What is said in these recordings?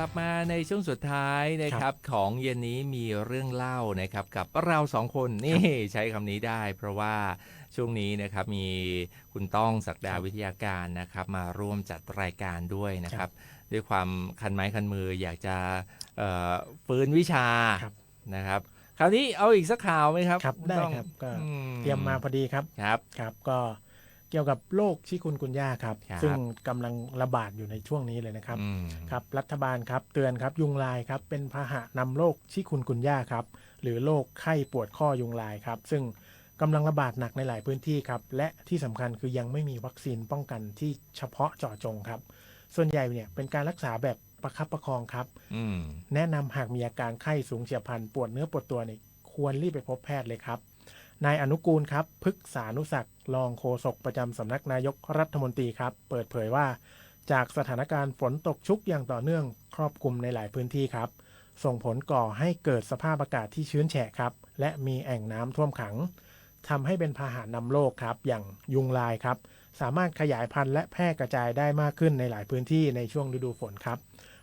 ลับมาในช่วงสุดท้ายนะครับของเย็นนี้มีเรื่องเล่านะครับกับเราสองคนนี่ใช้คำนี้ได้ เพราะว่าช่วงนี้นะครับมีคุณต้องศักดาวิทยาการนะครับ มาร่วมจัดรายการด้วยนะครับ ด้วยความคันไม้คันมืออยากจะเอ่อฟื้นวิชาครับนะครับคราวนี้เอาอีกสักข่าวไหมครับครับณได้ต้องครับก็อืเตรียมมาพอดีครับครับครับก็ เกี่ยวกับโรคชิคุนกุนย่าครับ ครับซึ่งกำลังระบาดอยู่ในช่วงนี้เลยนะครับอืมครับ รัฐบาลครับเตือนครับยุงลายครับเป็นพาหะนำโรคชิคุนกุนย่าครับ หรือโรคไข้ปวดข้อยุงลายครับ ซึ่งกำลังระบาดหนักในหลายพื้นที่ครับ และที่สำคัญคือยังไม่มีวัคซีนป้องกันที่เฉพาะเจาะจงครับ ส่วนใหญ่เนี่ยเป็นการรักษาแบบประคับประคองครับ อืมแนะนำหากมีอาการไข้สูงเฉียบพลันปวดเนื้อปวดตัวเนี่ยควรรีบไปพบแพทย์เลยครับ นายอนุกูลครับพฤกษานุศักดิ์รองโฆษกประจำสำนักนายกรัฐมนตรีครับ เปิดเผยว่า จากสถานการณ์ฝนตกชุกอย่างต่อเนื่องครอบคลุมในหลายพื้นที่ครับ ส่งผลก่อให้เกิดสภาพอากาศที่ชื้นแฉะครับ และมีแอ่งน้ำท่วมขังทำให้เป็นพาหะนำโรคครับ อย่างยุงลายครับ สามารถขยายพันธุ์และแพร่กระจายได้มากขึ้นในหลายพื้นที่ในช่วงฤดูฝนครับ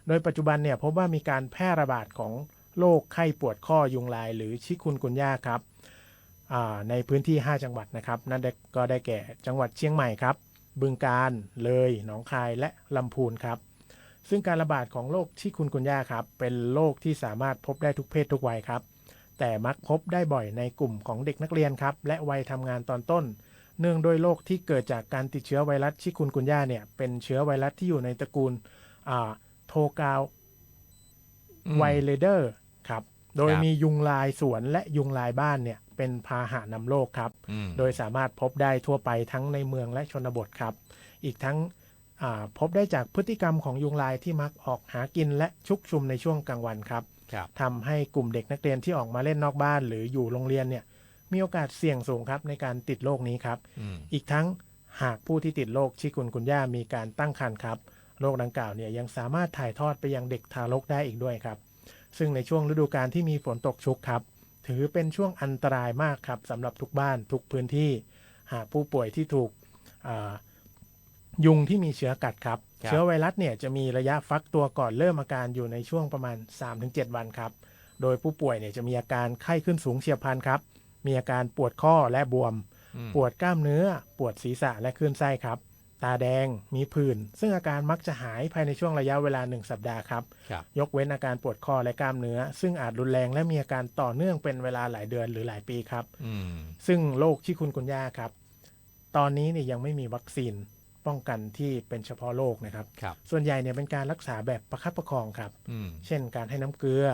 โดยปัจจุบันเนี่ยพบว่ามีการแพร่ระบาดของโรคไข้ปวดข้อยุงลาย หรือชิคุนกุนย่าครับ ในพื้นที่ 5 จังหวัดนะครับ นั่นได้ก็ได้แก่จังหวัดเชียงใหม่ครับ บึงกาฬเลย หนองคาย และลำพูนครับ ซึ่งการระบาดของโรคชิคุนกุนย่าครับ เป็นโรคที่สามารถพบได้ทุกเพศทุกวัยครับ แต่มักพบได้บ่อยในกลุ่มของเด็กนักเรียนครับ และวัยทำงานตอนต้น เนื่องด้วยโรคที่เกิดจากการติดเชื้อไวรัสชิคุนกุนย่าเนี่ย เป็นเชื้อไวรัสที่อยู่ในตระกูลอ่าโทกาวอืมไวเลเดอร์ครับ โดยครับมียุงลายสวนและยุงลายบ้านเนี่ย เป็นพาหะนำโรคครับอืมโดยสามารถพบได้ทั่วไปทั้งในเมืองและชนบทครับ อีกทั้งอ่าพบได้จากพฤติกรรมของยุงลายที่มักออกหากินและชุกชุมในช่วงกลางวันครับครับทำให้กลุ่มเด็กนักเรียนที่ออกมาเล่นนอกบ้าน หรืออยู่โรงเรียนเนี่ยมีโอกาสเสี่ยงสูงครับในการติดโรคนี้ครับอืมอีกทั้งหากผู้ที่ติดโรคชิคุนกุนย่ามีการตั้งครรภ์ครับโรคดังกล่าวเนี่ยยังสามารถถ่ายทอดไปยังเด็กทารกได้อีกด้วยครับ ซึ่งในช่วงฤดูกาลที่มีฝนตกชุกครับ ถือเป็นช่วงอันตรายมากครับสำหรับทุกบ้านทุกพื้นที่ หากผู้ป่วยที่ถูกอ่ายุงที่มีเชื้อกัดครับครับ เชื้อไวรัสเนี่ยจะมีระยะฟักตัวก่อนเริ่มอาการอยู่ในช่วงประมาณ 3-7 วันครับ โดยผู้ป่วยเนี่ยจะมีอาการไข้ขึ้นสูงเฉียบพลันครับ มีอาการปวดข้อและบวมอืมปวดกล้ามเนื้อ ปวดศีรษะและคลื่นไส้ครับ ตาแดงมีผื่น ซึ่งอาการมักจะหายภายในช่วงระยะเวลา 1 สัปดาห์ครับครับ ยกเว้นอาการปวดคอและกล้ามเนื้อ ซึ่งอาจรุนแรงและมีอาการต่อเนื่องเป็นเวลาหลายเดือนหรือหลายปีครับอืมซึ่งโรคชิคุนกุนย่าครับ ตอนนี้เนี่ยยังไม่มีวัคซีนป้องกันที่เป็นเฉพาะโรคนะครับครับส่วนใหญ่เนี่ยเป็นการรักษาแบบประคับประคองครับอืมเช่นการให้น้ำเกลือ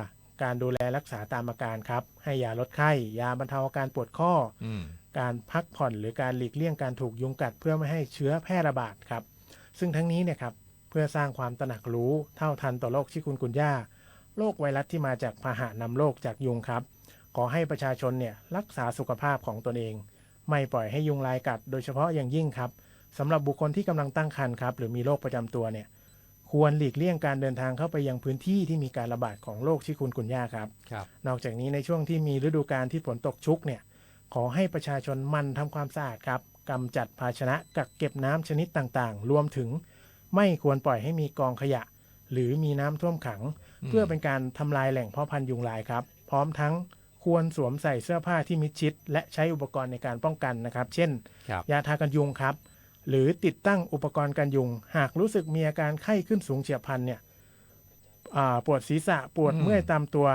การดูแลรักษาตามอาการครับ ให้ยาลดไข้ ยาบรรเทาอาการปวดข้ออืม การพักผ่อนหรือการหลีกเลี่ยงการถูกยุงกัด เพื่อไม่ให้เชื้อแพร่ระบาดครับ ซึ่งทั้งนี้เนี่ยครับเพื่อสร้างความตระหนักรู้เท่าทันต่อโรคชิคุนกุนย่าโรคไวรัสที่มาจากพาหะนำโรคจากยุงครับ ขอให้ประชาชนเนี่ยรักษาสุขภาพของตนเอง ไม่ปล่อยให้ยุงลายกัด โดยเฉพาะอย่างยิ่งครับสำหรับบุคคลที่กำลังตั้งครรภ์ครับ หรือมีโรคประจำตัวเนี่ยควรหลีกเลี่ยงการเดินทางเข้าไปยังพื้นที่ที่มีการระบาดของโรคชิคุนกุนย่าครับครับนอกจากนี้ในช่วงที่มีฤดูกาลที่ฝนตกชุกเนี่ย ขอให้ประชาชนหมันทำความสะอาดครับกำจัดภาชนะกักเก็บน้ำชนิดต่างๆ รวมถึงไม่ควรปล่อยให้มีกองขยะ หรือมีน้ำท่วมขังอืมเพื่อเป็นการทำลายแหล่งเพาะพันธุ์ยุงลายครับ พร้อมทั้งควรสวมใส่เสื้อผ้าที่มิดชิด และใช้อุปกรณ์ในการป้องกันนะครับ เช่นครับยาทากันยุงครับ หรือติดตั้งอุปกรณ์กันยุง หากรู้สึกมีอาการไข้ขึ้นสูงเฉียบพลันเนี่ยอ่าปวดศีรษะปวดอืมเมื่อยตามตัว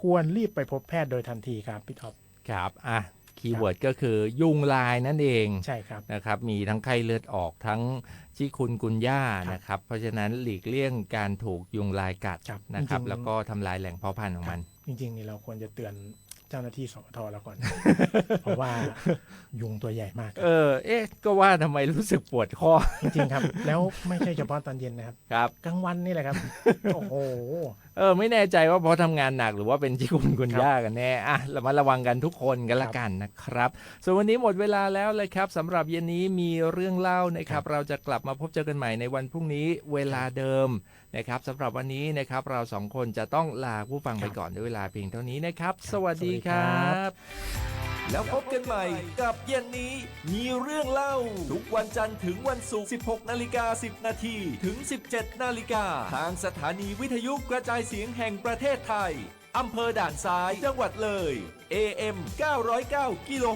ควรรีบไปพบแพทย์โดยทันทีครับพี่ท็อปครับอะ คีย์เวิร์ดก็คือยุงลายนั่นเองใช่ครับนะครับ มีทั้งไข้เลือดออกทั้งชิคุนกุนย่าครับนะครับ เพราะฉะนั้นหลีกเลี่ยงการถูกยุงลายกัดครับนะครับจริงๆแล้วก็ทำลายแหล่งเพาะพันธุ์ของมัน จริงๆนี่เราควรจะเตือน เจ้าหน้าที่สปทเราก่อน เพราะว่ายุงตัวใหญ่มากคเอรับอเอ๊ะ ก็ว่าทำไมรู้สึกปวดคอ จริงๆครับ แล้วไม่ใช่เฉพาะตอนเย็นนะครับ ครับ กลางวันนี่แหละครับ โอ้โห เออ ไม่แน่ใจว่าเพราะทำงานหนักหรือว่าเป็นชิคุนกุนย่ากันแน่ อะเรามาระวังกันทุกคนกันละกันนะครับ ส่วนวันนี้หมดเวลาแล้วเลยครับสำหรับเย็นนี้มีเรื่องเล่านะครับ เราจะกลับมาพบเจอกันใหม่ในวันพรุ่งนี้เวลาเดิมนะครับสำหรับวันนี้นะครับเราสองคนจะต้องลาผู้ฟังไปก่อนด้วยเวลาเพียงเท่านี้นะครับ สวัสดีครับ แล้วพบกันใหม่กับเย็นนี้ มีเรื่องเล่า ทุกวันจันทร์ถึงวันศุกร์ 16 นาฬิกา 10 นาทีถึง 17 นาฬิกา ทางสถานีวิทยุกระจายเสียงแห่งประเทศไทยอำเภอด่านซ้ายจังหวัดเลย AM 909กิโล